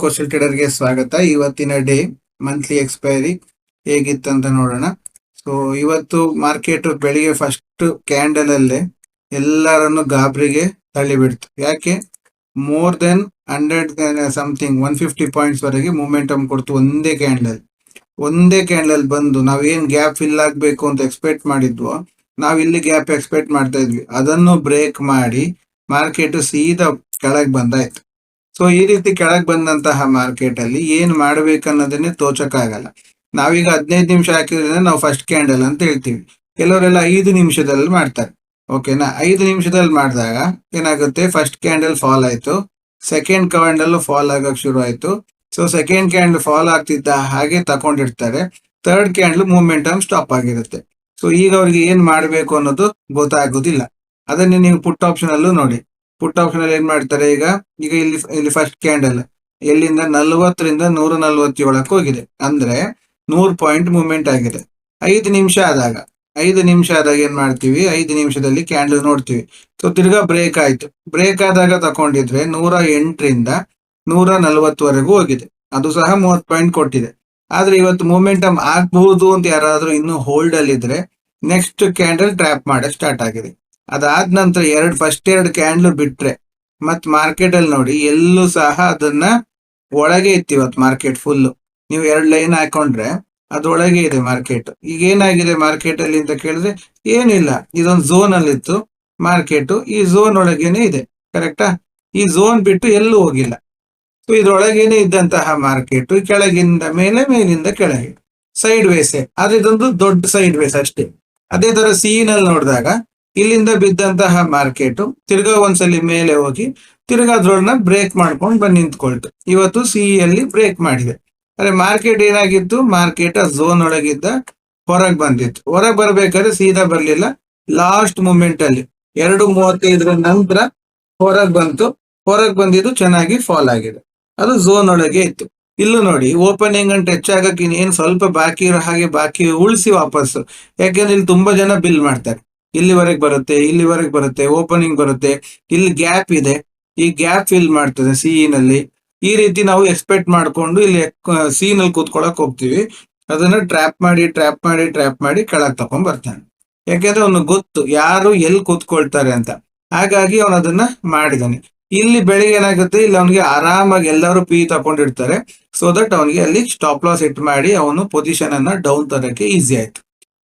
Coastal ಟ್ರೇಡರ್ಗೆ ಸ್ವಾಗತ. ಇವತ್ತಿನ day monthly expiry ಹೇಗಿತ್ತಂತ ನೋಡೋಣ. ಸೊ ಇವತ್ತು ಮಾರ್ಕೆಟ್ ಬೆಳಿಗ್ಗೆ ಫಸ್ಟ್ ಕ್ಯಾಂಡಲ್ ಅಲ್ಲೇ ಎಲ್ಲರನ್ನು ಗಾಬರಿಗೆ ತಳ್ಳಿಬಿಡ್ತು. ಯಾಕೆ? More than hundred something one fifty points ವರೆಗೆ ಮೂಮೆಂಟಮ್ ಕೊಡ್ತು ಒಂದೇ ಕ್ಯಾಂಡಲ್ ಒಂದೇ ಕ್ಯಾಂಡಲ್ ಬಂದು ನಾವೇನ್ ಗ್ಯಾಪ್ ಫಿಲ್ ಆಗ್ಬೇಕು ಅಂತ ಎಕ್ಸ್ಪೆಕ್ಟ್ ಮಾಡಿದ್ವೋ, ನಾವ್ ಇಲ್ಲಿ ಗ್ಯಾಪ್ ಎಕ್ಸ್ಪೆಕ್ಟ್ ಮಾಡ್ತಾ ಇದ್ವಿ. ಅದನ್ನು ಬ್ರೇಕ್ ಮಾಡಿ ಮಾರ್ಕೆಟ್ ಸೀದಾ ಕೆಳಗೆ ಬಂದಾಯ್ತು. ಸೊ ಈ ರೀತಿ ಕೆಳಗೆ ಬಂದಂತಹ ಮಾರ್ಕೆಟ್ ಅಲ್ಲಿ ಏನ್ ಮಾಡ್ಬೇಕನ್ನೋದನ್ನೇ ತೋಚಕ್ಕಾಗಲ್ಲ ನಾವೀಗ ಹದಿನೈದು ನಿಮಿಷ ಹಾಕಿದ್ರೆ ನಾವು ಫಸ್ಟ್ ಕ್ಯಾಂಡಲ್ ಅಂತ ಹೇಳ್ತೀವಿ. ಕೆಲವರೆಲ್ಲ ಐದು ನಿಮಿಷದಲ್ಲಿ ಮಾಡ್ತಾರೆ. ಓಕೆನಾ ಐದು ನಿಮಿಷದಲ್ಲಿ ಮಾಡಿದಾಗ ಏನಾಗುತ್ತೆ? ಫಸ್ಟ್ ಕ್ಯಾಂಡಲ್ ಫಾಲ್ ಆಯ್ತು. ಸೆಕೆಂಡ್ ಕ್ಯಾಂಡಲ್ ಫಾಲ್ ಆಗಕ್ ಶುರು ಆಯ್ತು. ಸೊ ಸೆಕೆಂಡ್ ಕ್ಯಾಂಡಲ್ ಫಾಲ್ ಆಗ್ತಿದ್ದ ಹಾಗೆ ತಕೊಂಡಿರ್ತಾರೆ. ಥರ್ಡ್ ಕ್ಯಾಂಡಲ್ ಮೂಮೆಂಟಮ್ ಸ್ಟಾಪ್ ಆಗಿರುತ್ತೆ. ಸೊ ಈಗ ಅವ್ರಿಗೆ ಏನ್ ಮಾಡ್ಬೇಕು ಅನ್ನೋದು ಗೊತ್ತಾಗೋದಿಲ್ಲ. ಅದನ್ನೇ ನೀವು ಪುಟ್ ಆಪ್ಷನ್ ಅಲ್ಲೂ ನೋಡಿ. ಪುಟ್ ಆಪ್ಷನ್ ಅಲ್ಲಿ ಏನ್ ಮಾಡ್ತಾರೆ ಈಗ? ಈಗ ಇಲ್ಲಿ ಇಲ್ಲಿ ಫಸ್ಟ್ ಕ್ಯಾಂಡಲ್ ಎಲ್ಲಿಂದ? ನಲ್ವತ್ತರಿಂದ ನೂರ ನಲ್ವತ್ತೇಳಕ್ಕೆ ಹೋಗಿದೆ. ಅಂದ್ರೆ ನೂರು ಪಾಯಿಂಟ್ ಮೂವ್ಮೆಂಟ್ ಆಗಿದೆ. ಐದು ನಿಮಿಷ ಆದಾಗ, ಐದು ನಿಮಿಷ ಆದಾಗ ಏನ್ ಮಾಡ್ತೀವಿ? ಐದು ನಿಮಿಷದಲ್ಲಿ ಕ್ಯಾಂಡಲ್ ನೋಡ್ತೀವಿ. ಸೊ ತಿರ್ಗಾ ಬ್ರೇಕ್ ಆಯ್ತು. ಬ್ರೇಕ್ ಆದಾಗ ತಕೊಂಡಿದ್ರೆ ನೂರ ಎಂಟರಿಂದ ನೂರ ನಲ್ವತ್ತವರೆಗೂ ಹೋಗಿದೆ. ಅದು ಸಹ ಮೂವತ್ತು ಪಾಯಿಂಟ್ ಕೊಟ್ಟಿದೆ. ಆದ್ರೆ ಇವತ್ತು ಮೂಮೆಂಟಮ್ ಆಗ್ಬಹುದು ಅಂತ ಯಾರಾದ್ರೂ ಇನ್ನು ಹೋಲ್ಡ್ ಅಲ್ಲಿ ಇದ್ರೆ ನೆಕ್ಸ್ಟ್ ಕ್ಯಾಂಡಲ್ ಟ್ರ್ಯಾಪ್ ಮಾಡಕ್ ಸ್ಟಾರ್ಟ್ ಆಗಿದೆ. ಅದಾದ ನಂತರ ಎರಡು ಫಸ್ಟ್ ಎರಡು ಕ್ಯಾಂಡಲ್ ಬಿಟ್ರೆ ಮತ್ ಮಾರ್ಕೆಟ್ ಅಲ್ಲಿ ನೋಡಿ, ಎಲ್ಲೂ ಸಹ ಅದನ್ನ ಒಳಗೆ ಇತ್ತು ಇವತ್ತು ಮಾರ್ಕೆಟ್ ಫುಲ್ ನೀವು ಎರಡು ಲೈನ್ ಹಾಕೊಂಡ್ರೆ ಅದೊಳಗೆ ಇದೆ ಮಾರ್ಕೆಟ್ ಈಗ ಏನಾಗಿದೆ ಮಾರ್ಕೆಟ್ ಅಲ್ಲಿ ಅಂತ ಕೇಳಿದ್ರೆ ಏನಿಲ್ಲ ಇದೊಂದು ಝೋನ್ ಅಲ್ಲಿ ಇತ್ತು ಮಾರ್ಕೆಟ್ ಈ ಝೋನ್ ಒಳಗೇನೆ ಇದೆ ಕರೆಕ್ಟಾ ಈ ಝೋನ್ ಬಿಟ್ಟು ಎಲ್ಲೂ ಹೋಗಿಲ್ಲ. ಸೊ ಇದ್ರೊಳಗೇನೆ ಇದ್ದಂತಹ ಮಾರ್ಕೆಟ್ ಕೆಳಗಿಂದ ಮೇಲೆ, ಮೇಲಿಂದ ಕೆಳಗೆ. ಸೈಡ್ ವೇಸೆ ಆದ್ರೆ ಇದೊಂದು ದೊಡ್ಡ ಸೈಡ್ ವೇಸ್ ಅಷ್ಟೇ. ಅದೇ ತರ ಸೀನಲ್ಲಿ ನೋಡಿದಾಗ ಇಲ್ಲಿಂದ ಬಿದ್ದಂತಹ ಮಾರ್ಕೆಟ್ ತಿರ್ಗಾ ಒಂದ್ಸಲಿ ಮೇಲೆ ಹೋಗಿ ತಿರ್ಗಾ ಅದ್ರೊಳನ ಬ್ರೇಕ್ ಮಾಡ್ಕೊಂಡು ಬಂದು ನಿಂತ್ಕೊಳ್ತು. ಇವತ್ತು ಸಿ ಅಲ್ಲಿ ಬ್ರೇಕ್ ಮಾಡಿದೆ. ಅಂದ್ರೆ ಮಾರ್ಕೆಟ್ ಏನಾಗಿತ್ತು? ಮಾರ್ಕೆಟ್ ಆ ಝೋನ್ ಒಳಗಿದ್ದ ಹೊರಗೆ ಬಂದಿತ್ತು. ಹೊರಗೆ ಬರ್ಬೇಕಾದ್ರೆ ಸೀದಾ ಬರ್ಲಿಲ್ಲ. ಲಾಸ್ಟ್ ಮೂಮೆಂಟ್ ಅಲ್ಲಿ ಎರಡು ಮೂವತ್ತೈದರ ನಂತರ ಹೊರಗೆ ಬಂತು. ಹೊರಗೆ ಬಂದಿದ್ದು ಚೆನ್ನಾಗಿ ಫಾಲ್ ಆಗಿದೆ. ಅದು ಝೋನ್ ಒಳಗೆ ಇತ್ತು. ಇಲ್ಲೂ ನೋಡಿ ಓಪನಿಂಗ್ ಅನ್ನು ಟಚ್ ಆಗಕ್ಕೆ ಏನ್ ಸ್ವಲ್ಪ ಬಾಕಿ ಇರೋ ಹಾಗೆ ಬಾಕಿ ಉಳಿಸಿ ವಾಪಸ್ ಯಾಕೆಂದ್ರೆ ಇಲ್ಲಿ ತುಂಬಾ ಜನ ಬಿಲ್ ಮಾಡ್ತಾರೆ. ಇಲ್ಲಿವರೆಗೆ ಬರುತ್ತೆ ಇಲ್ಲಿವರೆಗೆ ಬರುತ್ತೆ ಓಪನಿಂಗ್ ಬರುತ್ತೆ, ಇಲ್ಲಿ ಗ್ಯಾಪ್ ಇದೆ. ಈ ಗ್ಯಾಪ್ ಫಿಲ್ ಮಾಡ್ತದೆ ಸಿ ನಲ್ಲಿ ಈ ರೀತಿ ನಾವು ಎಕ್ಸ್ಪೆಕ್ಟ್ ಮಾಡ್ಕೊಂಡು ಇಲ್ಲಿ ಸಿ ನಲ್ಲಿ ಕೂತ್ಕೊಳಕ್ ಹೋಗ್ತೀವಿ. ಅದನ್ನ ಟ್ರ್ಯಾಪ್ ಮಾಡಿ ಟ್ರ್ಯಾಪ್ ಮಾಡಿ ಟ್ರ್ಯಾಪ್ ಮಾಡಿ ಕೆಳಗೆ ತಕೊಂಡ್ ಬರ್ತಾನೆ. ಯಾಕೆಂದ್ರೆ ಅವನು ಗೊತ್ತು ಯಾರು ಎಲ್ಲಿ ಕೂತ್ಕೊಳ್ತಾರೆ ಅಂತ. ಹಾಗಾಗಿ ಅವನು ಅದನ್ನ ಮಾಡಿದಾನೆ. ಇಲ್ಲಿ ಬೆಳಿಗ್ಗೆ ಏನಾಗುತ್ತೆ? ಇಲ್ಲಿ ಅವನಿಗೆ ಆರಾಮಾಗಿ ಎಲ್ಲರೂ ಪಿ ತಕೊಂಡಿರ್ತಾರೆ ಸೊ ದಟ್ ಅವನಿಗೆ ಅಲ್ಲಿ ಸ್ಟಾಪ್ ಲಾಸ್ ಇಟ್ ಮಾಡಿ ಅವನು ಪೊಸಿಷನ್ ಅನ್ನ ಡೌನ್ ತರಕ್ಕೆ ಈಸಿ ಆಯ್ತು.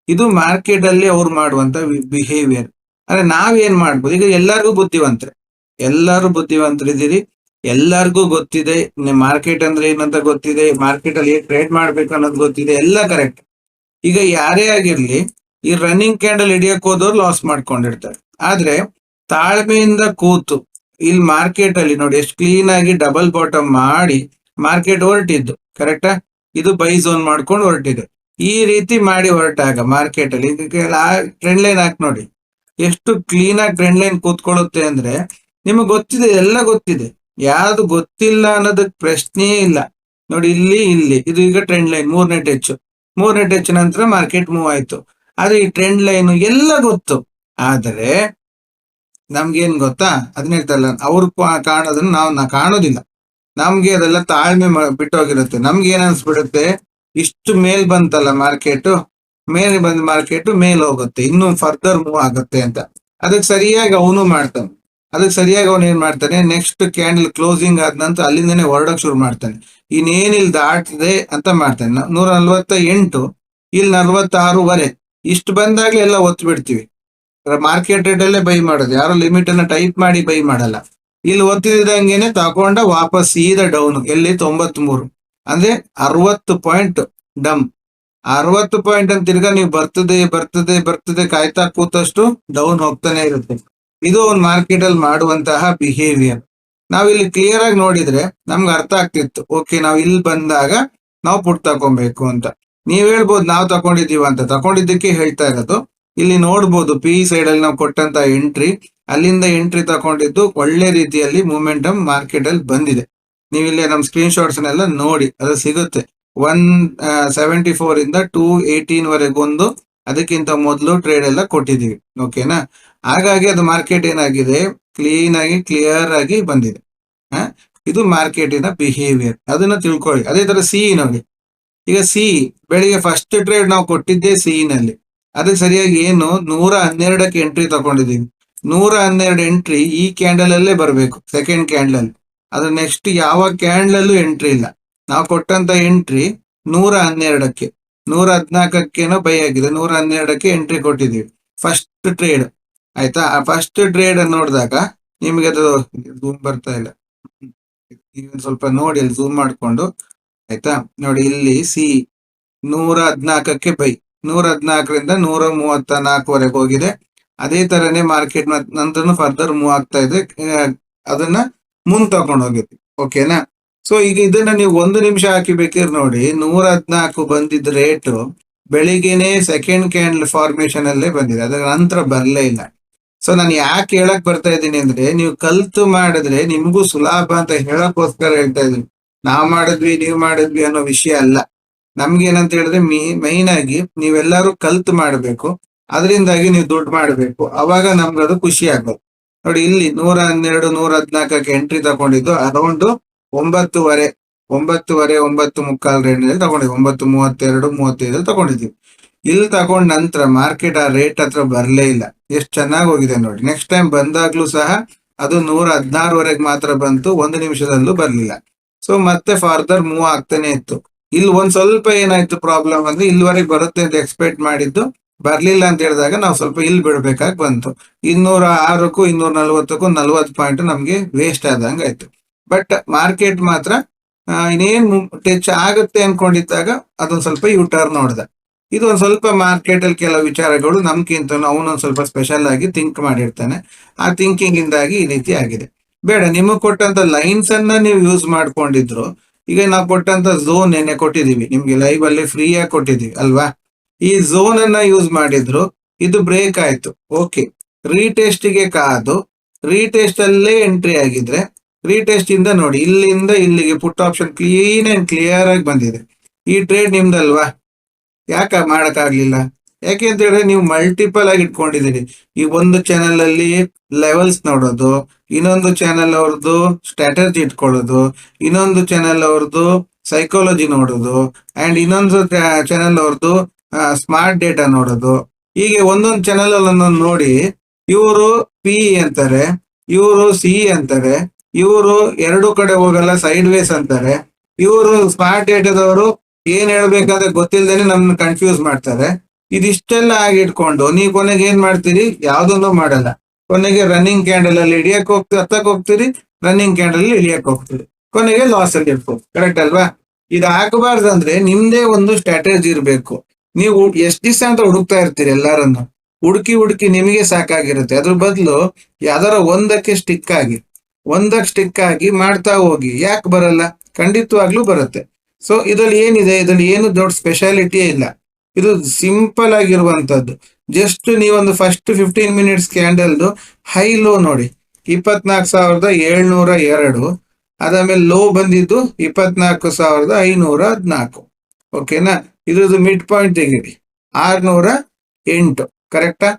ಇದು ಮಾರ್ಕೆಟ್ ಅಲ್ಲಿ ಅವ್ರು ಮಾಡುವಂತ ಬಿಹೇವಿಯರ್ ಅಂದ್ರೆ ನಾವೇನ್ ಮಾಡ್ಬೋದು? ಈಗ ಎಲ್ಲರಿಗೂ ಬುದ್ಧಿವಂತರೆ. ಎಲ್ಲರೂ ಬುದ್ಧಿವಂತರಿದ್ದೀರಿ ಎಲ್ಲರಿಗೂ ಗೊತ್ತಿದೆ. ಮಾರ್ಕೆಟ್ ಅಂದ್ರೆ ಏನಂತ ಗೊತ್ತಿದೆ. ಮಾರ್ಕೆಟ್ ಅಲ್ಲಿ ಟ್ರೇಡ್ ಮಾಡ್ಬೇಕು ಅನ್ನೋದು ಗೊತ್ತಿದೆ. ಎಲ್ಲ ಕರೆಕ್ಟ್ ಈಗ ಯಾರೇ ಆಗಿರ್ಲಿ, ಈ ರನ್ನಿಂಗ್ ಕ್ಯಾಂಡಲ್ ಹಿಡಿಯಕ್ ಹೋದವ್ರು ಲಾಸ್ ಮಾಡ್ಕೊಂಡಿರ್ತಾರೆ. ಆದ್ರೆ ತಾಳ್ಮೆಯಿಂದ ಕೂತು ಇಲ್ಲಿ ಮಾರ್ಕೆಟ್ ಅಲ್ಲಿ ನೋಡಿ, ಎಷ್ಟು ಕ್ಲೀನ್ ಆಗಿ ಡಬಲ್ ಬಾಟಮ್ ಮಾಡಿ ಮಾರ್ಕೆಟ್ ಹೊರಟಿದ್ದು. ಕರೆಕ್ಟಾ ಇದು ಬೈ ಝೋನ್ ಮಾಡ್ಕೊಂಡು ಹೊರಟಿದೆ ಈ ರೀತಿ ಮಾಡಿ ಹೊರಟಾಗ ಮಾರ್ಕೆಟ್ ಅಲ್ಲಿ ಟ್ರೆಂಡ್ ಲೈನ್ ಹಾಕಿ ನೋಡಿ. ಎಷ್ಟು ಕ್ಲೀನ್ ಆಗಿ ಟ್ರೆಂಡ್ ಲೈನ್ ಕೂತ್ಕೊಳ್ಳುತ್ತೆ ಅಂದ್ರೆ ನಿಮಗೆ ಗೊತ್ತಿದೆ, ಎಲ್ಲ ಗೊತ್ತಿದೆ. ಯಾವ್ದು ಗೊತ್ತಿಲ್ಲ ಅನ್ನೋದಕ್ ಪ್ರಶ್ನೆಯೇ ಇಲ್ಲ. ನೋಡಿ, ಇಲ್ಲಿ ಇಲ್ಲಿ. ಇದು ಈಗ ಟ್ರೆಂಡ್ ಲೈನ್ ಮೂರನೇ ಟಚ್ ಮೂರನೇ ಟಚ್ ನಂತರ ಮಾರ್ಕೆಟ್ ಮೂವ್ ಆಯ್ತು. ಆದ್ರೆ ಈ ಟ್ರೆಂಡ್ ಲೈನ್ ಎಲ್ಲ ಗೊತ್ತು. ಆದರೆ ನಮ್ಗೇನ್ ಗೊತ್ತಾ? ಅದನ್ನ ಹೇಳ್ತಾರಲ್ಲ, ಅವ್ರು ಕಾಣೋದನ್ನ ನಾವು ಕಾಣೋದಿಲ್ಲ. ನಮ್ಗೆ ಅದೆಲ್ಲ ತಾಳ್ಮೆ ಬಿಟ್ಟೋಗಿರುತ್ತೆ. ನಮ್ಗೆ ಏನ್ ಅನ್ಸ್ಬಿಡುತ್ತೆ? ಇಷ್ಟು ಮೇಲ್ ಬಂತಲ್ಲ ಮಾರ್ಕೆಟ್ ಮೇಲೆ ಬಂದ ಮಾರ್ಕೆಟ್ ಮೇಲ್ ಹೋಗುತ್ತೆ, ಇನ್ನೂ ಫರ್ದರ್ ಮೂವ್ ಆಗುತ್ತೆ ಅಂತ. ಅದಕ್ಕೆ ಸರಿಯಾಗಿ ಅವನು ಮಾಡ್ತಾನೆ. ಅದಕ್ಕೆ ಸರಿಯಾಗಿ ಅವನು ಏನ್ ಮಾಡ್ತಾನೆ? ನೆಕ್ಸ್ಟ್ ಕ್ಯಾಂಡಲ್ ಕ್ಲೋಸಿಂಗ್ ಆದ ನಂತರ ಅಲ್ಲಿಂದನೇ ಹೊರಡಕ್ ಶುರು ಮಾಡ್ತಾನೆ. ಇನ್ನೇನಿಲ್ ದಾಟಿದೆ ಅಂತ ಮಾಡ್ತಾನೆ. ನೂರ ನಲ್ವತ್ತ ಎಂಟು ಇಲ್ಲಿ ನಲ್ವತ್ತಾರೂವರೆ ಇಷ್ಟು ಬಂದಾಗ್ಲೇ ಎಲ್ಲ ಒತ್ತು ಬಿಡ್ತೀವಿ. ಮಾರ್ಕೆಟ್ ರೇಟ್ ಅಲ್ಲೇ ಬೈ ಮಾಡೋದು. ಯಾರು ಲಿಮಿಟ್ ಅನ್ನ ಟೈಪ್ ಮಾಡಿ ಬೈ ಮಾಡಲ್ಲ. ಇಲ್ಲಿ ಒತ್ತಿದಂಗೆನೆ ತಗೊಂಡ ವಾಪಸ್ ಸೀದಾ ಡೌನ್ ಎಲ್ಲಿ? ತೊಂಬತ್ ಮೂರು ಅಂದ್ರೆ ಅರವತ್ತು ಪಾಯಿಂಟ್ ಡಮ್. ಅರವತ್ತು ಪಾಯಿಂಟ್ ಅಂತ ತಿರ್ಗಾ ನೀವು ಬರ್ತದೆ ಬರ್ತದೆ ಬರ್ತದೆ, ಕಾಯ್ತಾ ಕೂತಷ್ಟು ಡೌನ್ ಹೋಗ್ತಾನೆ ಇರುತ್ತೆ. ಇದು ಒಂದು ಮಾರ್ಕೆಟ್ ಅಲ್ಲಿ ಮಾಡುವಂತಹ ಬಿಹೇವಿಯರ್ ನಾವ್ ಇಲ್ಲಿ ಕ್ಲಿಯರ್ ಆಗಿ ನೋಡಿದ್ರೆ ನಮ್ಗೆ ಅರ್ಥ ಆಗ್ತಿತ್ತು. ಓಕೆ ನಾವ್ ಇಲ್ಲಿ ಬಂದಾಗ ನಾವು ಪುಟ್ ತಕೊಬೇಕು ಅಂತ. ನೀವ್ ಹೇಳ್ಬೋದು ನಾವು ತಕೊಂಡಿದೀವ ಅಂತ. ತಕೊಂಡಿದ್ದಕ್ಕೆ ಹೇಳ್ತಾ ಇರೋದು, ಇಲ್ಲಿ ನೋಡ್ಬೋದು ಪಿ ಸೈಡ್ ಅಲ್ಲಿ ನಾವು ಕೊಟ್ಟಂತ ಎಂಟ್ರಿ ಅಲ್ಲಿಂದ ಎಂಟ್ರಿ ತಗೊಂಡಿದ್ದು ಒಳ್ಳೆ ರೀತಿಯಲ್ಲಿ ಮೂಮೆಂಟಮ್ ಮಾರ್ಕೆಟ್ ಅಲ್ಲಿ ಬಂದಿದೆ. ನೀವು ನಮ್ಮ ಸ್ಕ್ರೀನ್ ಶಾಟ್ಸ್ ನೆಲ್ಲ ನೋಡಿ, ಅದು ಸಿಗುತ್ತೆ. ಒನ್ ಸೆವೆಂಟಿ ಫೋರ್ ಇಂದ ಟೂ ಏಯ್ಟೀನ್ ವರೆಗೊಂದು ಅದಕ್ಕಿಂತ ಮೊದಲು ಟ್ರೇಡ್ ಎಲ್ಲ ಕೊಟ್ಟಿದ್ದೀವಿ. ಓಕೆನಾ? ಹಾಗಾಗಿ ಅದು ಮಾರ್ಕೆಟ್ ಏನಾಗಿದೆ? ಕ್ಲೀನ್ ಆಗಿ ಕ್ಲಿಯರ್ ಆಗಿ ಬಂದಿದೆ ಇದು ಮಾರ್ಕೆಟಿನ ಬಿಹೇವಿಯರ್. ಅದನ್ನ ತಿಳ್ಕೊಳ್ಳಿ. ಅದೇ ತರ ಸಿ ನೋಡಿ. ಈಗ ಸಿ, ಬೆಳಿಗ್ಗೆ ಫಸ್ಟ್ ಟ್ರೇಡ್ ನಾವು ಕೊಟ್ಟಿದ್ದೆ ಸಿ ನಲ್ಲಿ ಅದಕ್ಕೆ ಸರಿಯಾಗಿ ಏನು? ನೂರ ಹನ್ನೆರಡಕ್ಕೆ ಎಂಟ್ರಿ ತಗೊಂಡಿದ್ದೀವಿ. ನೂರ ಹನ್ನೆರಡು ಎಂಟ್ರಿ ಈ ಕ್ಯಾಂಡಲ್ ಅಲ್ಲೇ ಬರಬೇಕು. ಸೆಕೆಂಡ್ ಕ್ಯಾಂಡಲ್ ಅದ್ರ ನೆಕ್ಸ್ಟ್ ಯಾವ ಕ್ಯಾಂಡ್ಲಲ್ಲೂ ಎಂಟ್ರಿ ಇಲ್ಲ. ನಾವು ಕೊಟ್ಟಂತ ಎಂಟ್ರಿ ನೂರ ಹನ್ನೆರಡಕ್ಕೆ, ನೂರ ಹದಿನಾಲ್ಕಕ್ಕೇನೋ ಬೈ ಆಗಿದೆ, ನೂರ ಹನ್ನೆರಡಕ್ಕೆ ಎಂಟ್ರಿ ಕೊಟ್ಟಿದೀವಿ ಫಸ್ಟ್ ಟ್ರೇಡ್ ಆಯ್ತಾ? ಆ ಫಸ್ಟ್ ಟ್ರೇಡ್ ನೋಡಿದಾಗ ನಿಮಗೆ ಅದು ಝೂಮ್ ಬರ್ತಾ ಇಲ್ಲ. ಸ್ವಲ್ಪ ನೋಡಿ, ಅಲ್ಲಿ ಝೂಮ್ ಮಾಡ್ಕೊಂಡು. ಆಯ್ತಾ? ನೋಡಿ, ಇಲ್ಲಿ ಸಿ ನೂರ ಹದಿನಾಲ್ಕಕ್ಕೆ ಬೈ ನೂರ ಹದಿನಾಲ್ಕರಿಂದ ನೂರ ಮೂವತ್ತ ನಾಲ್ಕುವರೆಗೆ ಹೋಗಿದೆ. ಅದೇ ತರನೇ ಮಾರ್ಕೆಟ್ ನಂತರ ಫರ್ದರ್ ಮೂವ್ ಆಗ್ತಾ ಇದೆ. ಅದನ್ನ ಮುಂದ್ ತಗೊಂಡ್ ಹೋಗೈತಿ ಓಕೆನಾ ಸೊ ಈಗ ಇದನ್ನ ನೀವು ಒಂದು ನಿಮಿಷ ಹಾಕಿ ಬೇಕಿರ್ ನೋಡಿ, ನೂರ ಹದ್ನಾಲ್ಕು ಬಂದಿದ್ದ ರೇಟ್ ಬೆಳಿಗ್ಗೆನೆ ಸೆಕೆಂಡ್ ಕ್ಯಾಂಡಲ್ ಫಾರ್ಮೇಶನ್ ಅಲ್ಲೇ ಬಂದಿದೆ. ಅದರ ನಂತರ ಬರಲೇ ಇಲ್ಲ. ಸೊ ನಾನು ಯಾಕೆ ಹೇಳಕ್ ಬರ್ತಾ ಇದ್ದೀನಿ ಅಂದ್ರೆ, ನೀವು ಕಲ್ತು ಮಾಡಿದ್ರೆ ನಿಮ್ಗೂ ಸುಲಭ ಅಂತ ಹೇಳಕ್ಕೋಸ್ಕರ ಹೇಳ್ತಾ ಇದ್ದೀನಿ. ನಾವ್ ಮಾಡಿದ್ವಿ, ನೀವ್ ಮಾಡಿದ್ವಿ ಅನ್ನೋ ವಿಷಯ ಅಲ್ಲ. ನಮ್ಗೆ ಏನಂತ ಹೇಳಿದ್ರೆ, ಮೀ ಮೈನ್ ಆಗಿ ನೀವೆಲ್ಲರೂ ಕಲ್ತು ಮಾಡ್ಬೇಕು. ಅದರಿಂದಾಗಿ ನೀವು ದುಡ್ಡು ಮಾಡ್ಬೇಕು. ಅವಾಗ ನಮ್ಗದು ಖುಷಿ ಆಗ್ಬೇಕು ನೋಡಿ, ಇಲ್ಲಿ ನೂರ ಹನ್ನೆರಡು, ನೂರ ಹದಿನಾಲ್ಕಕ್ಕೆ ಎಂಟ್ರಿ ತಗೊಂಡಿದ್ದು ಅರೌಂಡ್ ಒಂಬತ್ತುವರೆ ಒಂಬತ್ತುವರೆ, ಒಂಬತ್ತು ಮುಕ್ಕಾಲ್ ರೇಂಜ್ ತಗೊಂಡಿದ್ವಿ ಒಂಬತ್ತು, ಮೂವತ್ತೆರಡು, ಮೂವತ್ತೈದು ತಗೊಂಡಿದ್ವಿ ಇಲ್ಲಿ ತಗೊಂಡ ನಂತರ ಮಾರ್ಕೆಟ್ ಆ ರೇಟ್ ಹತ್ರ ಬರ್ಲೇ ಇಲ್ಲ. ಎಷ್ಟು ಚೆನ್ನಾಗಿ ಹೋಗಿದೆ ನೋಡಿ. ನೆಕ್ಸ್ಟ್ ಟೈಮ್ ಬಂದಾಗ್ಲೂ ಸಹ ಅದು ನೂರ ಹದಿನಾರುವರೆಗೆ ಮಾತ್ರ ಬಂತು, ಒಂದು ನಿಮಿಷದಲ್ಲೂ ಬರ್ಲಿಲ್ಲ. ಸೊ ಮತ್ತೆ ಫಾರ್ದರ್ ಮೂವ್ ಆಗ್ತಾನೆ ಇತ್ತು. ಇಲ್ಲಿ ಒಂದ್ ಸ್ವಲ್ಪ ಏನಾಯ್ತು ಪ್ರಾಬ್ಲಮ್ ಅಂದ್ರೆ ಇಲ್ಲಿವರೆಗೆ ಬರುತ್ತೆ ಅಂತ ಎಕ್ಸ್ಪೆಕ್ಟ್ ಮಾಡಿದ್ದು ಬರ್ಲಿಲ್ಲ ಅಂತ ಹೇಳಿದಾಗ ನಾವು ಸ್ವಲ್ಪ ಇಲ್ಲಿ ಬಿಡ್ಬೇಕಾಗಿ ಬಂತು. ಇನ್ನೂರ ಆರಕ್ಕೂ ಇನ್ನೂರ ನಲ್ವತ್ತಕ್ಕೂ ನಲ್ವತ್ತು ಪಾಯಿಂಟ್ ನಮ್ಗೆ ವೇಸ್ಟ್ ಆದಂಗೆ ಆಯ್ತು. ಬಟ್ ಮಾರ್ಕೆಟ್ ಮಾತ್ರ ಇನ್ನೇನು ಟಚ್ ಆಗುತ್ತೆ ಅನ್ಕೊಂಡಿದ್ದಾಗ ಅದೊಂದು ಸ್ವಲ್ಪ ಯು ಟರ್ನ್ ನೋಡ್ದೆ. ಇದು ಒಂದ್ ಸ್ವಲ್ಪ ಮಾರ್ಕೆಟ್ ಅಲ್ಲಿ ಕೆಲವು ವಿಚಾರಗಳು ನಮ್ಗಿಂತ ಅವನೊಂದ್ ಸ್ವಲ್ಪ ಸ್ಪೆಷಲ್ ಆಗಿ ಥಿಂಕ್ ಮಾಡಿರ್ತಾನೆ. ಆ ಥಿಂಕಿಂಗ್ ಇಂದಾಗಿ ಈ ರೀತಿ ಆಗಿದೆ. ಬೇಡ, ನಿಮಗೆ ಕೊಟ್ಟಂತ ಲೈನ್ಸ್ ಅನ್ನ ನೀವು ಯೂಸ್ ಮಾಡ್ಕೊಂಡಿದ್ರು, ಈಗ ನಾವು ಕೊಟ್ಟಂತ ಝೋನ್ ಏನೇ ಕೊಟ್ಟಿದೀವಿ, ನಿಮ್ಗೆ ಲೈವ್ ಅಲ್ಲಿ ಫ್ರೀಯಾಗಿ ಕೊಟ್ಟಿದೀವಿ, ಅಲ್ವಾ? ಈ ಝೋನ್ ಅನ್ನ ಯೂಸ್ ಮಾಡಿದ್ರು, ಇದು ಬ್ರೇಕ್ ಆಯ್ತು. ಓಕೆ ರೀಟೆಸ್ಟ್ಗೆ ಕಾದು ರೀಟೆಸ್ಟ್ ಅಲ್ಲೇ ಎಂಟ್ರಿ ಆಗಿದ್ರೆ ರೀಟೆಸ್ಟ್ ಇಂದ ನೋಡಿ, ಇಲ್ಲಿಂದ ಇಲ್ಲಿಗೆ put option clean and clear ಆಗಿ ಬಂದಿದೆ. ಈ ಟ್ರೇಡ್ ನಿಮ್ದಲ್ವಾ? ಯಾಕ ಮಾಡಕ್ಕಾಗ್ಲಿಲ್ಲ? ಯಾಕೆ ಅಂತ ಹೇಳಿದ್ರೆ, ನೀವು ಮಲ್ಟಿಪಲ್ ಆಗಿ ಇಟ್ಕೊಂಡಿದ್ದೀರಿ. ಈ ಒಂದು ಚಾನೆಲ್ ಅಲ್ಲಿ ಲೆವೆಲ್ಸ್ ನೋಡೋದು, ಇನ್ನೊಂದು ಚಾನೆಲ್ ಅವ್ರದ್ದು ಸ್ಟ್ರಾಟಜಿ ಇಟ್ಕೊಳ್ಳೋದು, ಇನ್ನೊಂದು ಚಾನೆಲ್ ಅವ್ರದ್ದು ಸೈಕಾಲಜಿ ನೋಡೋದು ಅಂಡ್ ಇನ್ನೊಂದು ಚಾನೆಲ್ ಅವ್ರದ್ದು ಸ್ಮಾರ್ಟ್ ಡೇಟಾ ನೋಡೋದು. ಹೀಗೆ ಒಂದೊಂದು ಚಾನೆಲ್ ಒಂದೊಂದು ನೋಡಿ, ಇವರು ಪಿ ಅಂತಾರೆ, ಇವರು ಸಿ ಅಂತಾರೆ, ಇವರು ಎರಡು ಕಡೆ ಹೋಗಲ್ಲ ಸೈಡ್ ವೇಸ್ ಅಂತಾರೆ. ಇವರು ಸ್ಮಾರ್ಟ್ ಡೇಟಾದವರು ಏನ್ ಹೇಳ್ಬೇಕಾದ್ರೆ ಗೊತ್ತಿಲ್ಲದೇನೆ ನಮ್ನ ಕನ್ಫ್ಯೂಸ್ ಮಾಡ್ತಾರೆ. ಇದಿಷ್ಟೆಲ್ಲ ಆಗಿಟ್ಕೊಂಡು, ನೀವು ಕೊನೆಗೆ ಏನ್ ಮಾಡ್ತೀರಿ? ಯಾವ್ದನ್ನು ಮಾಡಲ್ಲ. ಕೊನೆಗೆ ರನ್ನಿಂಗ್ ಕ್ಯಾಂಡಲ್ ಅಲ್ಲಿ ಹಿಡಿಯಕ್ ಹೋಗ್ತೀರಿ ಹತ್ತಕ್ ಹೋಗ್ತೀರಿ ರನ್ನಿಂಗ್ ಕ್ಯಾಂಡಲ್ ಅಲ್ಲಿ ಇಳಿಯಕ್ ಹೋಗ್ತೀರಿ. ಕೊನೆಗೆ ಲಾಸ್ ಅಲ್ಲಿ ಇರ್ಬೇಕು ಕರೆಕ್ಟ್ ಅಲ್ವಾ? ಇದು ಆಗಬಾರ್ದಂದ್ರೆ ನಿಮ್ದೇ ಒಂದು ಸ್ಟ್ರಾಟಜಿ ಇರ್ಬೇಕು. ನೀವು ಎಷ್ಟ್ ದಿವಸ ಅಂತ ಹುಡುಕ್ತಾ ಇರ್ತೀರಿ ಎಲ್ಲಾರನ್ನು? ಹುಡುಕಿ ಹುಡುಕಿ ನಿಮಗೆ ಸಾಕಾಗಿರುತ್ತೆ. ಅದ್ರ ಬದಲು ಯಾವ್ದಾರ ಒಂದಕ್ಕೆ ಸ್ಟಿಕ್ ಆಗಿ, ಒಂದಕ್ಕೆ ಸ್ಟಿಕ್ ಆಗಿ ಮಾಡ್ತಾ ಹೋಗಿ. ಯಾಕೆ ಬರಲ್ಲ? ಖಂಡಿತವಾಗ್ಲೂ ಬರುತ್ತೆ. ಸೊ ಇದ್ರಲ್ಲಿ ಏನಿದೆ? ಇದ್ರಲ್ಲಿ ಏನು ದೊಡ್ಡ ಸ್ಪೆಷಾಲಿಟಿ ಇಲ್ಲ. ಇದು ಸಿಂಪಲ್ ಆಗಿರುವಂತದ್ದು. ಜಸ್ಟ್ ನೀವೊಂದು ಫಸ್ಟ್ ಫಿಫ್ಟೀನ್ ಮಿನಿಟ್ಸ್ ಕ್ಯಾಂಡಲ್ದು ಹೈ ಲೋ ನೋಡಿ. ಇಪ್ಪತ್ನಾಲ್ಕು ಸಾವಿರದ ಏಳ್ನೂರ ಎರಡು. ಅದಾದ್ಮೇಲೆ ಲೋ ಬಂದಿದ್ದು ಇಪ್ಪತ್ನಾಲ್ಕು ಸಾವಿರದ ಐನೂರ ಹದಿನಾಲ್ಕು. ಓಕೆನಾ ಇದ್ರದ್ದು ಮಿಡ್ ಪಾಯಿಂಟ್ ತೆಗೀರಿ. ಆರ್ನೂರ ಎಂಟು ಕರೆಕ್ಟಾ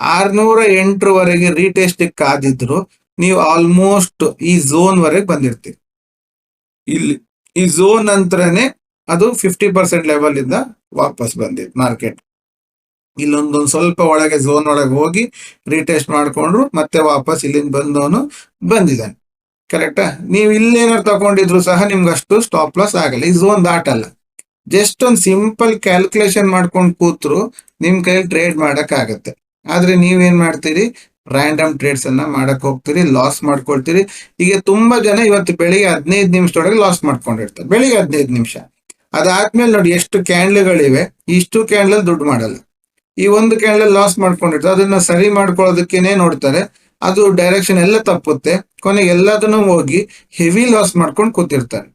ಆರ್ನೂರ ಎಂಟರವರೆಗೆ ರೀಟೆಸ್ಟ್ ಕಾದಿದ್ರು ನೀವು ಆಲ್ಮೋಸ್ಟ್ ಈ ಝೋನ್ ವರೆಗೆ ಬಂದಿರ್ತೀರಿ. ಇಲ್ಲಿ, ಈ ಝೋನ್ ನಂತರನೇ ಅದು ಫಿಫ್ಟಿ ಪರ್ಸೆಂಟ್ ಲೆವೆಲ್ ಇಂದ ವಾಪಸ್ ಬಂದಿದೆ ಮಾರ್ಕೆಟ್ ಇಲ್ಲೊಂದೊಂದು ಸ್ವಲ್ಪ ಒಳಗೆ ಝೋನ್ ಒಳಗೆ ಹೋಗಿ ರೀಟೆಸ್ಟ್ ಮಾಡ್ಕೊಂಡ್ರು ಮತ್ತೆ ವಾಪಸ್ ಇಲ್ಲಿಂದ ಬಂದವನು ಬಂದಿದ್ದಾನೆ. ಕರೆಕ್ಟಾ ನೀವು ಇಲ್ಲೇನಾರು ತಗೊಂಡಿದ್ರು ಸಹ ನಿಮ್ಗೆ ಅಷ್ಟು ಸ್ಟಾಪ್ ಲಾಸ್ ಆಗಲ್ಲ. ಈ ಝೋನ್ ದಾಟಲ್ಲ. ಜಸ್ಟ್ ಒಂದು ಸಿಂಪಲ್ ಕ್ಯಾಲ್ಕುಲೇಷನ್ ಮಾಡ್ಕೊಂಡು ಕೂತ್ರು ನಿಮ್ಮ ಕೈಯಲ್ಲಿ ಟ್ರೇಡ್ ಮಾಡೋಕ್ಕಾಗತ್ತೆ. ಆದರೆ ನೀವೇನು ಮಾಡ್ತೀರಿ? ರ್ಯಾಂಡಮ್ ಟ್ರೇಡ್ಸ್ ಅನ್ನ ಮಾಡಕ್ ಹೋಗ್ತೀರಿ, ಲಾಸ್ ಮಾಡ್ಕೊಳ್ತೀರಿ. ಈಗ ತುಂಬಾ ಜನ ಇವತ್ತು ಬೆಳಿಗ್ಗೆ ಹದಿನೈದು ನಿಮಿಷದೊಳಗೆ ಲಾಸ್ ಮಾಡ್ಕೊಂಡಿರ್ತಾರೆ, ಬೆಳಿಗ್ಗೆ ಹದಿನೈದು ನಿಮಿಷ. ಅದಾದ್ಮೇಲೆ ನೋಡಿ ಎಷ್ಟು ಕ್ಯಾಂಡ್ಲ್ಗಳಿವೆ, ಇಷ್ಟು ಕ್ಯಾಂಡ್ಲ್ ದುಡ್ಡು ಮಾಡಲ್ಲ. ಈ ಒಂದು ಕ್ಯಾಂಡಲ್ ಲಾಸ್ ಮಾಡ್ಕೊಂಡಿರ್ತಾರೆ, ಅದನ್ನ ಸರಿ ಮಾಡ್ಕೊಳ್ಳೋದಕ್ಕೇನೆ ನೋಡ್ತಾರೆ. ಅದು ಡೈರೆಕ್ಷನ್ ಎಲ್ಲ ತಪ್ಪುತ್ತೆ, ಕೊನೆಗೆ ಎಲ್ಲದನ್ನು ಹೋಗಿ ಹೆವಿ ಲಾಸ್ ಮಾಡ್ಕೊಂಡು ಕೂತಿರ್ತಾರೆ.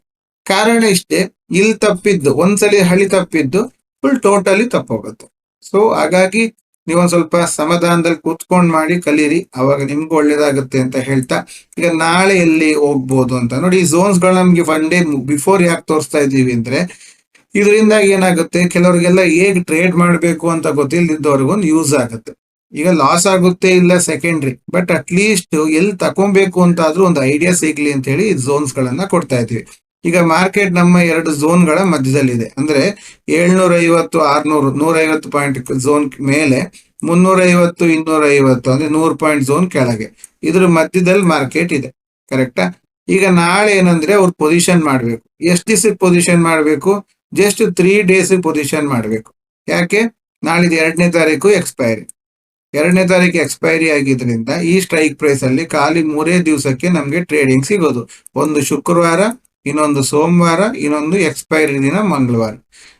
ಕಾರಣ ಇಷ್ಟೇ, ಇಲ್ಲಿ ತಪ್ಪಿದ್ದು, ಒಂದ್ಸಲಿ ಹಳಿ ತಪ್ಪಿದ್ದು ಫುಲ್ ಟೋಟಲಿ ತಪ್ಪೋಗುತ್ತೆ. ಸೊ ಹಾಗಾಗಿ ನೀವೊಂದ್ ಸ್ವಲ್ಪ ಸಮಾಧಾನದಲ್ಲಿ ಕೂತ್ಕೊಂಡು ಮಾಡಿ, ಕಲೀರಿ, ಅವಾಗ ನಿಮ್ಗೂ ಒಳ್ಳೇದಾಗುತ್ತೆ ಅಂತ ಹೇಳ್ತಾ, ಈಗ ನಾಳೆ ಎಲ್ಲಿ ಹೋಗ್ಬೋದು ಅಂತ. ನೋಡಿ, ಈ ಝೋನ್ಸ್ಗಳು ನಮ್ಗೆ ಒನ್ ಡೇ ಬಿಫೋರ್ ಯಾಕೆ ತೋರಿಸ್ತಾ ಇದೀವಿ ಅಂದ್ರೆ ಇದರಿಂದ ಏನಾಗುತ್ತೆ, ಕೆಲವರಿಗೆಲ್ಲ ಹೇಗ್ ಟ್ರೇಡ್ ಮಾಡಬೇಕು ಅಂತ ಗೊತ್ತಿಲ್ಲದಿದ್ದವ್ರಿಗೂ ಒಂದು ಯೂಸ್ ಆಗುತ್ತೆ. ಈಗ ಲಾಸ್ ಆಗುತ್ತೆ ಇಲ್ಲ ಸೆಕೆಂಡ್ರಿ ಬಟ್ ಅಟ್ಲೀಸ್ಟ್ ಎಲ್ಲಿ ತಕೊಬೇಕು ಅಂತಾದ್ರೂ ಒಂದು ಐಡಿಯಾ ಸಿಗ್ಲಿ ಅಂತ ಹೇಳಿ ಝೋನ್ಸ್ ಗಳನ್ನ ಕೊಡ್ತಾ ಇದ್ವಿ ಈಗ ಮಾರ್ಕೆಟ್ ನಮ್ಮ ಎರಡು ಝೋನ್ಗಳ ಮಧ್ಯದಲ್ಲಿದೆ. ಅಂದ್ರೆ ಏಳ್ನೂರ ಐವತ್ತು ಆರ್ನೂರು ನೂರ ಐವತ್ತು ಪಾಯಿಂಟ್ ಝೋನ್ ಮೇಲೆ ಮುನ್ನೂರ ಐವತ್ತು ಇನ್ನೂರ ಐವತ್ತು ಅಂದ್ರೆ ನೂರು ಪಾಯಿಂಟ್ ಝೋನ್ ಕೆಳಗೆ. ಇದ್ರ ಮಧ್ಯದಲ್ಲಿ ಮಾರ್ಕೆಟ್ ಇದೆ. ಕರೆಕ್ಟಾ ಈಗ ನಾಳೆ ಏನಂದ್ರೆ ಅವ್ರು ಪೊಸಿಷನ್ ಮಾಡ್ಬೇಕು. ಎಷ್ಟು ದಿವಸಕ್ಕೆ ಪೊಸಿಷನ್ ಮಾಡ್ಬೇಕು? ಜಸ್ಟ್ ತ್ರೀ ಡೇಸ್ ಪೊಸಿಷನ್ ಮಾಡ್ಬೇಕು. ಯಾಕೆ? ನಾಳಿದ್ದು ಎರಡನೇ ತಾರೀಕು ಎಕ್ಸ್ಪೈರಿ ಎರಡನೇ ತಾರೀಕು ಎಕ್ಸ್ಪೈರಿ ಆಗಿದ್ರಿಂದ ಈ ಸ್ಟ್ರೈಕ್ ಪ್ರೈಸ್ ಅಲ್ಲಿ ಖಾಲಿ ಮೂರೇ ದಿವಸಕ್ಕೆ ನಮ್ಗೆ ಟ್ರೇಡಿಂಗ್ ಸಿಗೋದು. ಒಂದು ಶುಕ್ರವಾರ ಇನ್ನೊಂದು ಸೋಮವಾರ, ಇನ್ನೊಂದು ಎಕ್ಸ್ಪೈರಿ ದಿನ ಮಂಗಳವಾರ.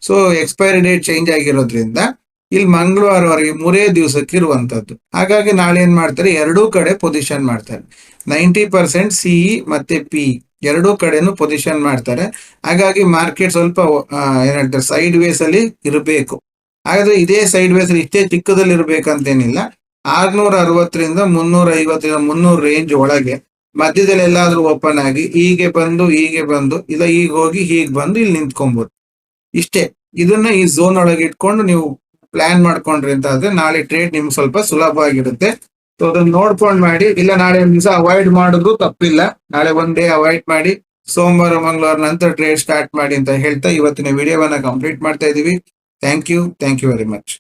ಸೊ ಎಕ್ಸ್ಪೈರಿ ಡೇಟ್ ಚೇಂಜ್ ಆಗಿರೋದ್ರಿಂದ ಇಲ್ಲಿ ಮಂಗಳವಾರವರೆಗೆ ಮೂರೇ ದಿವಸಕ್ಕೆ ಇರುವಂತದ್ದು ಹಾಗಾಗಿ ನಾಳೆ ಏನ್ ಮಾಡ್ತಾರೆ? ಎರಡೂ ಕಡೆ ಪೊಸಿಷನ್ ಮಾಡ್ತಾರೆ. ನೈಂಟಿ ಪರ್ಸೆಂಟ್ ಸಿಇ ಮತ್ತೆ ಪಿ ಎರಡೂ ಕಡೆನೂ ಪೊಸಿಷನ್ ಮಾಡ್ತಾರೆ. ಹಾಗಾಗಿ ಮಾರ್ಕೆಟ್ ಸ್ವಲ್ಪ ಏನಂತಾರೆ ಸೈಡ್ ವೇಸ್ ಅಲ್ಲಿ ಇರಬೇಕು. ಹಾಗಾದ್ರೆ ಇದೇ ಸೈಡ್ ವೇಸ್ ಅಲ್ಲಿ ಇಷ್ಟೇ ಚಿಕ್ಕದಲ್ಲಿ ಇರಬೇಕಂತೇನಿಲ್ಲ ಆರ್ನೂರ ಅರವತ್ತರಿಂದ ಮುನ್ನೂರ ಐವತ್ತರಿಂದ ಮುನ್ನೂರ ರೇಂಜ್ ಒಳಗೆ ಮಧ್ಯದಲ್ಲಿ ಎಲ್ಲಾದ್ರೂ ಓಪನ್ ಆಗಿ ಹೀಗೆ ಬಂದು ಹೀಗೆ ಬಂದು, ಇಲ್ಲ ಈಗ ಹೋಗಿ, ಹೀಗೆ ಬಂದು ಇಲ್ಲಿ ನಿಂತ್ಕೊಂಬೋದು. ಇಷ್ಟೇ. ಇದನ್ನ ಈ ಝೋನ್ ಒಳಗೆ ಇಟ್ಕೊಂಡು ನೀವು ಪ್ಲಾನ್ ಮಾಡ್ಕೊಂಡ್ರಿ ಅಂತ ಆದ್ರೆ ನಾಳೆ ಟ್ರೇಡ್ ನಿಮ್ಗೆ ಸ್ವಲ್ಪ ಸುಲಭವಾಗಿರುತ್ತೆ ಸೊ ಅದನ್ನ ನೋಡ್ಕೊಂಡು ಮಾಡಿ, ಇಲ್ಲ ನಾಳೆ ಒಂದ್ ದಿವಸ ಅವಾಯ್ಡ್ ಮಾಡಿದ್ರು ತಪ್ಪಿಲ್ಲ. ನಾಳೆ ಒಂದ್ ಡೇ ಅವಾಯ್ಡ್ ಮಾಡಿ, ಸೋಮವಾರ, ಮಂಗಳವಾರ ನಂತರ ಟ್ರೇಡ್ ಸ್ಟಾರ್ಟ್ ಮಾಡಿ ಅಂತ ಹೇಳ್ತಾ ಇವತ್ತಿನ ವಿಡಿಯೋವನ್ನ ಕಂಪ್ಲೀಟ್ ಮಾಡ್ತಾ ಇದೀವಿ. Thank you thank you very much